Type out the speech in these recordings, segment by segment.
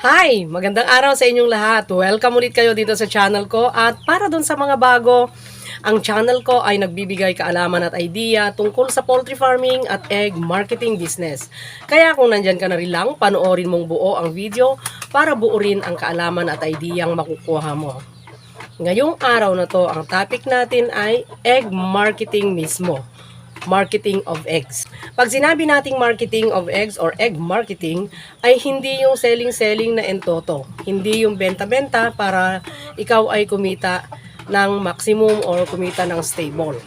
Hi! Magandang araw sa inyong lahat. Welcome ulit kayo dito sa channel ko. At para dun sa mga bago, ang channel ko ay nagbibigay kaalaman at idea tungkol sa poultry farming at egg marketing business. Kaya kung nandyan ka na rin lang, panoorin mong buo ang video para buo rin ang kaalaman at ideyang makukuha mo. Ngayong araw na to, ang topic natin ay egg marketing mismo. Marketing of eggs. Pag sinabi nating marketing of eggs or egg marketing, ay hindi yung selling-selling na entoto. Hindi yung benta-benta para ikaw ay kumita ng maximum or kumita ng stable.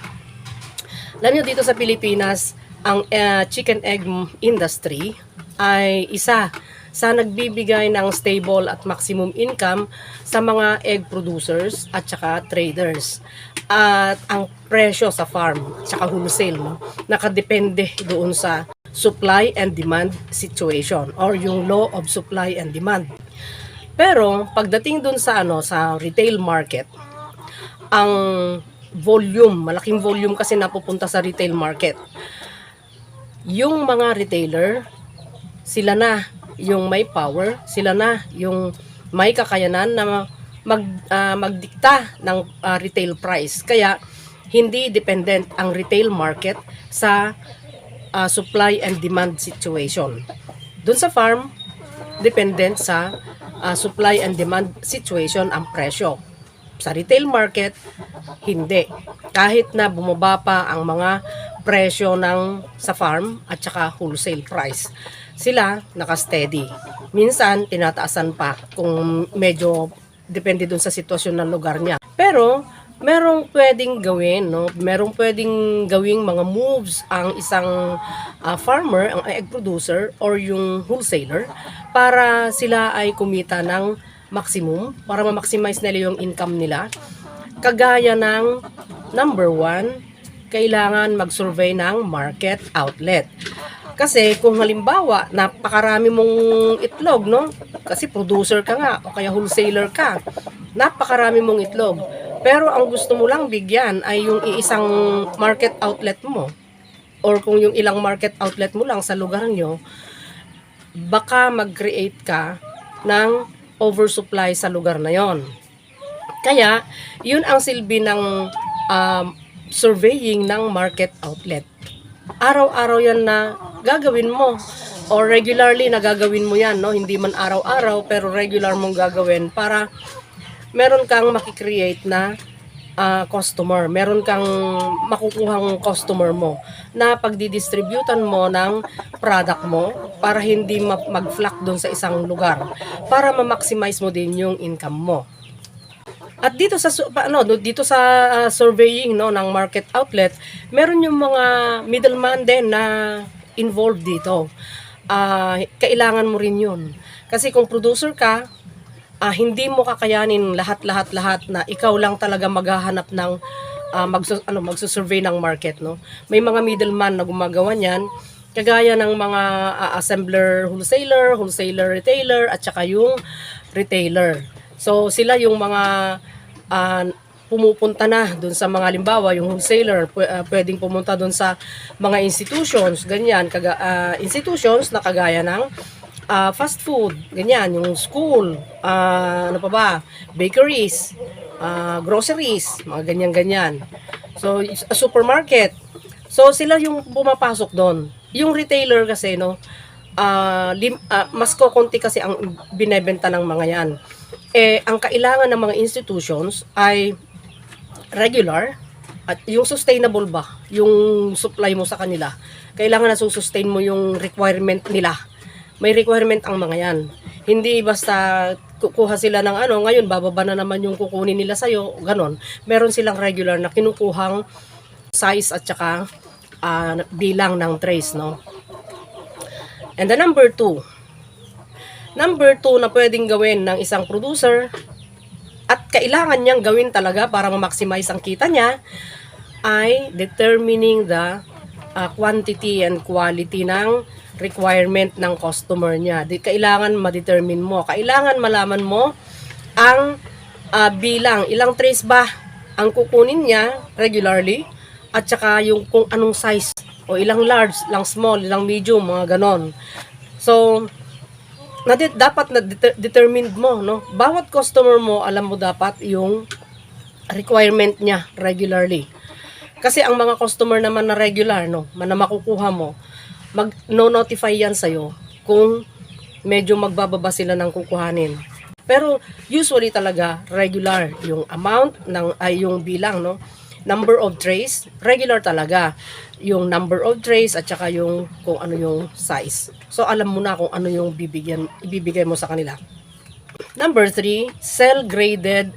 Alam nyo, dito sa Pilipinas, ang eh, chicken egg industry ay isa sa nagbibigay ng stable at maximum income sa mga egg producers at saka traders. At ang presyo sa farm at saka wholesale no, nakadepende doon sa supply and demand situation or yung law of supply and demand. Pero pagdating doon sa ano sa retail market, ang volume, malaking volume kasi napupunta sa retail market. Yung mga retailer, sila na yung may power, sila na yung may kakayanan na mag ah, magdikta ng ah, retail price. Kaya hindi dependent ang retail market sa ah, supply and demand situation. Doon sa farm, dependent sa ah, supply and demand situation ang presyo. Sa retail market, hindi. Kahit na bumaba pa ang mga presyo ng sa farm at saka wholesale price. Sila naka-steady. Minsan, tinataasan pa kung medyo depende dun sa sitwasyon ng lugar niya. Pero, merong pwedeng gawin, no? Merong pwedeng gawing mga moves ang isang ah, farmer, ang egg producer, or yung wholesaler, para sila ay kumita ng maximum, para ma-maximize nila yung income nila. Kagaya ng number one, kailangan mag-survey ng market outlet. Kasi kung halimbawa, napakarami mong itlog, no? Kasi producer ka nga, o kaya wholesaler ka. Napakarami mong itlog. Pero ang gusto mo lang bigyan ay yung iisang market outlet mo. Or kung yung ilang market outlet mo lang sa lugar nyo, baka mag-create ka ng oversupply sa lugar na yon. Kaya, yun ang silbi ng um, surveying ng market outlet. Araw-araw yan na gagawin mo or regularly na gagawin mo yan, no? Hindi man araw-araw pero regular mong gagawin para meron kang makikreate na ah, customer. Meron kang makukuhang customer mo na pagdidistributan mo ng product mo para hindi ma- mag-flock doon sa isang lugar. Para ma-maximize mo din yung income mo. At dito sa ano, dito sa ah, surveying no ng market outlet, meron yung mga middleman din na involved dito. Ah, kailangan mo rin 'yun. Kasi kung producer ka, ah, hindi mo kakayanin lahat-lahat lahat na ikaw lang talaga maghahanap ng ah, magsu- ano magsusurvey ng market no. May mga middleman na gumagawa niyan kagaya ng mga ah, assembler, wholesaler, wholesaler, retailer at saka yung retailer. So sila yung mga ah, pumupunta na doon sa mga limbawa yung wholesaler ah, pwedeng pumunta doon sa mga institutions ganyan. Kaga, ah, institutions na kagaya ng ah, fast food ganyan. Yung school ah, ano pa ba? Bakeries ah, groceries mga ganyan ganyan. So a supermarket. So sila yung pumapasok doon yung retailer kasi no ah, lim, ah, mas kokonti kasi ang binebenta ng mga yan eh ang kailangan ng mga institutions ay regular at yung sustainable ba yung supply mo sa kanila. Kailangan na sustain mo yung requirement nila. May requirement ang mga yan. Hindi basta kukuha sila ng ano ngayon bababa na naman yung kukunin nila sa'yo ganon. Meron silang regular na kinukuhang size at saka ah, bilang ng trays no? And the number two number two na pwedeng gawin ng isang producer at kailangan niyang gawin talaga para ma-maximize ang kita niya ay determining the uh, quantity and quality ng requirement ng customer niya. Di, kailangan ma-determine mo. Kailangan malaman mo ang uh, bilang, ilang trays ba ang kukunin niya regularly at saka yung kung anong size o ilang large, ilang small, ilang medium, mga ganon. So, na dapat na deter- determined mo, no? Bawat customer mo, alam mo dapat yung requirement niya regularly. Kasi ang mga customer naman na regular, no, na makukuha mo, mag no notify yan sa'yo kung medyo magbababa sila ng kukuhanin. Pero usually talaga regular yung amount ng ay yung bilang no number of trays regular talaga yung number of trays at saka yung kung ano yung size. So alam mo na kung ano yung bibigyan ibibigay mo sa kanila. Number three, cell graded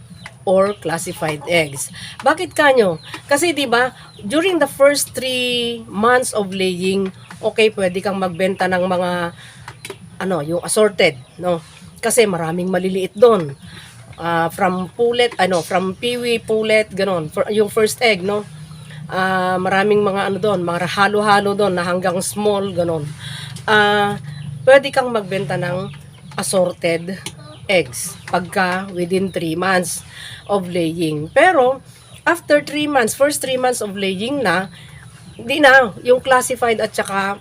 or classified eggs. Bakit kanyo? Kasi 'di ba, during the first three months of laying, okay, pwede kang magbenta ng mga ano, yung assorted, no? Kasi maraming maliliit doon. Ah, from pullet, ano, from piwi, pullet, ganon. For, yung first egg, no? Ah, maraming mga ano doon, mga halo-halo doon na hanggang small, ganon. Ah, pwede kang magbenta ng assorted eggs pagka within 3 months of laying. Pero, after 3 months, first 3 months of laying na, di na, yung classified at saka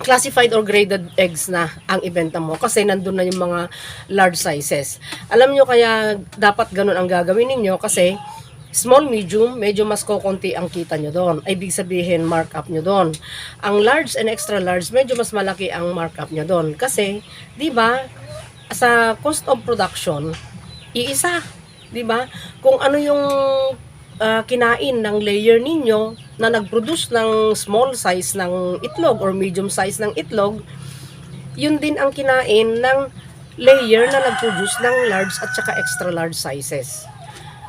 classified or graded eggs na ang ibenta mo kasi nandun na yung mga large sizes. Alam nyo kaya dapat ganun ang gagawin ninyo kasi small, medium, medyo mas kokonti ang kita nyo doon. Ibig sabihin, markup nyo doon. Ang large and extra large, medyo mas malaki ang markup nyo doon. Kasi, di ba, sa cost of production, iisa. Di ba? Kung ano yung ah, kinain ng layer ninyo na nag-produce ng small size ng itlog or medium size ng itlog, yun din ang kinain ng layer na nag-produce ng large at saka extra large sizes.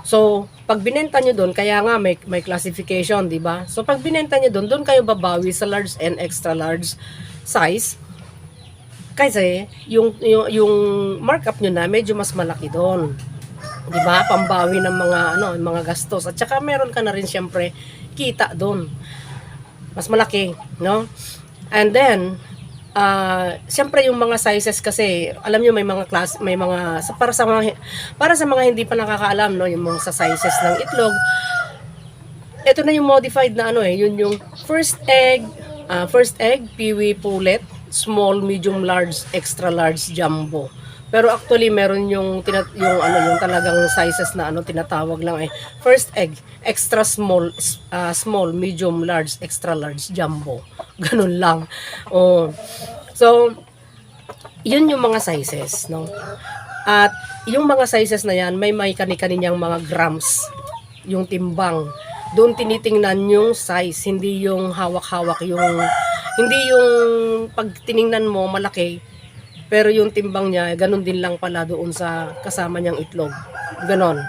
So, pag binenta nyo doon, kaya nga may, may classification, di ba? So, pag binenta nyo doon, doon kayo babawi sa large and extra large size. Kasi, yung, yung, yung markup nyo na, medyo mas malaki doon. Di ba? Pambawi ng mga, ano, mga gastos. At saka meron ka na rin siyempre kita doon. Mas malaki, no? And then, ah siyempre yung mga sizes kasi alam niyo may mga class may mga para sa mga para sa mga hindi pa nakakaalam no yung mga sa sizes ng itlog ito na yung modified na ano eh yun yung first egg ah, first egg piwi pullet small medium large extra large jumbo pero actually meron yung tina- yung ano yung talagang sizes na ano tinatawag lang eh. First egg extra small ah, small medium large extra large jumbo. Ganun lang. Oh. So yun yung mga sizes no? At yung mga sizes na yan may may kani-kaninyang mga grams yung timbang. Doon tinitingnan yung size hindi yung hawak-hawak yung hindi yung pag tiningnan mo malaki pero yung timbang niya, ganun din lang pala doon sa kasama niyang itlog. Ganon.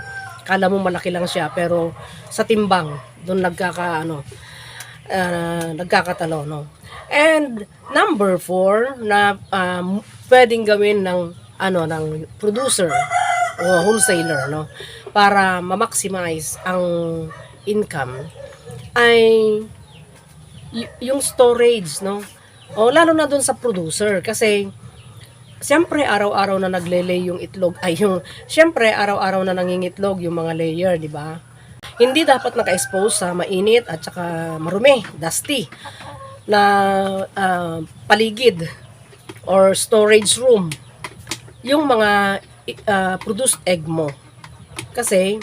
Kala mo malaki lang siya, pero sa timbang, doon nagkaka, ano, ah, nagkakatalo, no? And number four, na um, pwedeng gawin ng, ano, ng producer o wholesaler, no? Para ma-maximize ang income, ay yung storage, no? O lalo na doon sa producer kasi Siyempre, araw-araw na naglelay yung itlog, ay yung, siyempre, araw-araw na nangingitlog yung mga layer, di ba? Hindi dapat naka-expose sa mainit at saka marumi, dusty, na ah, paligid or storage room yung mga ah, produced egg mo. Kasi,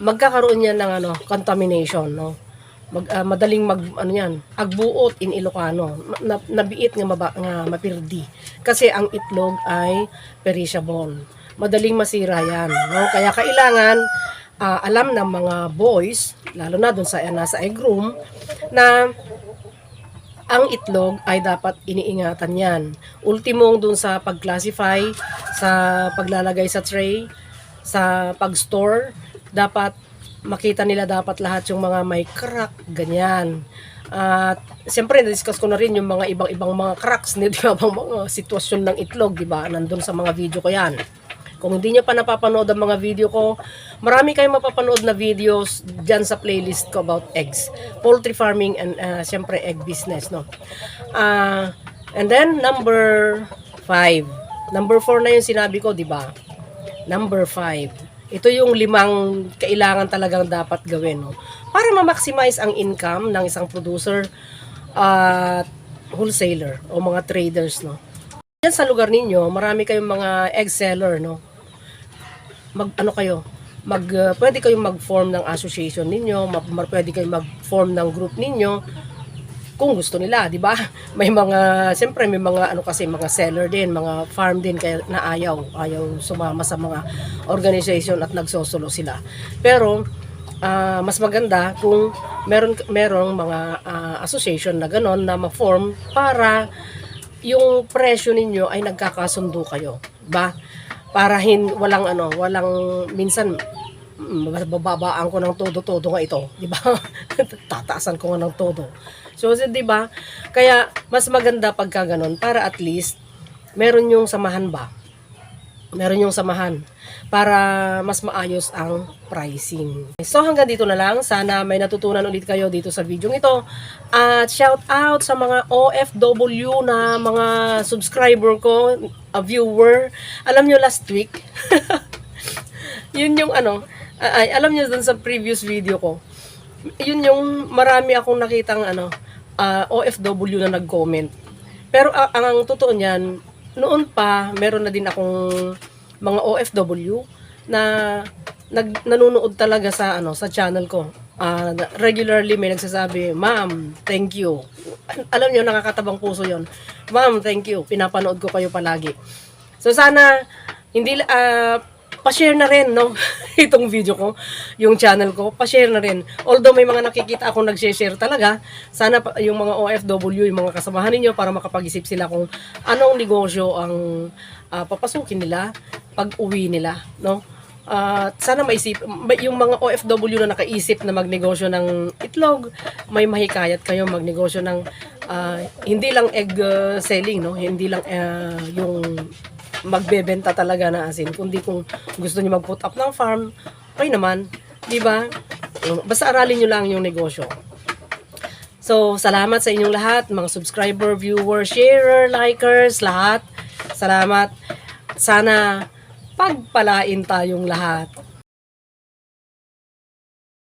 magkakaroon yan ng ano, contamination, no? Mag, ah, madaling mag ano yan, agbuot in Ilocano, na, nabiit nga, maba, nga mapirdi. Kasi ang itlog ay perishable. Madaling masira yan, no? Kaya kailangan ah, alam ng mga boys, lalo na doon sa nasa egg room, na ang itlog ay dapat iniingatan yan. Ultimong dun sa pag-classify, sa paglalagay sa tray, sa pag-store, dapat makita nila dapat lahat yung mga may crack, ganyan. At siyempre, na-discuss ko na rin yung mga ibang-ibang mga cracks, ibang mga sitwasyon ng itlog, di ba? Nandun sa mga video ko yan. Kung hindi nyo pa napapanood ang mga video ko, marami kayong mapapanood na videos dyan sa playlist ko about eggs. Poultry farming and uh, siyempre egg business, no? Ah, and then, number five. Number four na yung sinabi ko, di ba? Number five. Ito yung limang kailangan talagang dapat gawin, no? Para ma-maximize ang income ng isang producer at wholesaler o mga traders, no? Yan sa lugar ninyo, marami kayong mga egg seller, no? Mag, ano kayo, mag, uh, pwede kayong mag-form ng association ninyo, ma, ma- pwede kayong mag-form ng group ninyo, kung gusto nila, di ba? May mga, siyempre may mga ano kasi, mga seller din, mga farm din kaya na ayaw, ayaw sumama sa mga organization at nagsosolo sila. Pero, ah, mas maganda kung meron merong mga ah, association na ganon na ma-form para yung presyo ninyo ay nagkakasundo kayo, ba? Para hin walang ano, walang minsan mm, bababaan ko ng todo-todo nga ito, di ba? Tataasan ko nga ng todo. So, so, di ba? Kaya mas maganda pagka ganun para at least meron yung samahan ba? Meron yung samahan para mas maayos ang pricing. So hanggang dito na lang. Sana may natutunan ulit kayo dito sa video ito. At shout out sa mga OFW na mga subscriber ko, a viewer. Alam nyo last week, yun yung ano, ay, alam nyo dun sa previous video ko, yun yung marami akong nakitang ano, ah, OFW na nag-comment. Pero ah, ang, totoo niyan, noon pa, meron na din akong mga OFW na nag, nanonood talaga sa ano sa channel ko. Na- regularly may nagsasabi, "Ma'am, thank you." Alam niyo nakakatabang puso 'yon. "Ma'am, thank you. Pinapanood ko kayo palagi." So sana hindi ah pa-share na rin no itong video ko, yung channel ko, pa-share na rin. Although may mga nakikita akong nag-share talaga, sana yung mga OFW, yung mga kasamahan ninyo para makapag-isip sila kung anong negosyo ang ah, papasukin nila pag uwi nila, no? At sana maisip, yung mga OFW na nakaisip na magnegosyo ng itlog, may mahikayat kayo magnegosyo ng ah, hindi lang egg uh, selling, no? Hindi lang ah, yung magbebenta talaga na asin, kundi kung gusto niyo mag-put up ng farm, okay naman, ba? Basta aralin niyo lang yung negosyo. So, salamat sa inyong lahat, mga subscriber, viewer, sharer, likers, lahat. Salamat. Sana pagpalain tayong lahat.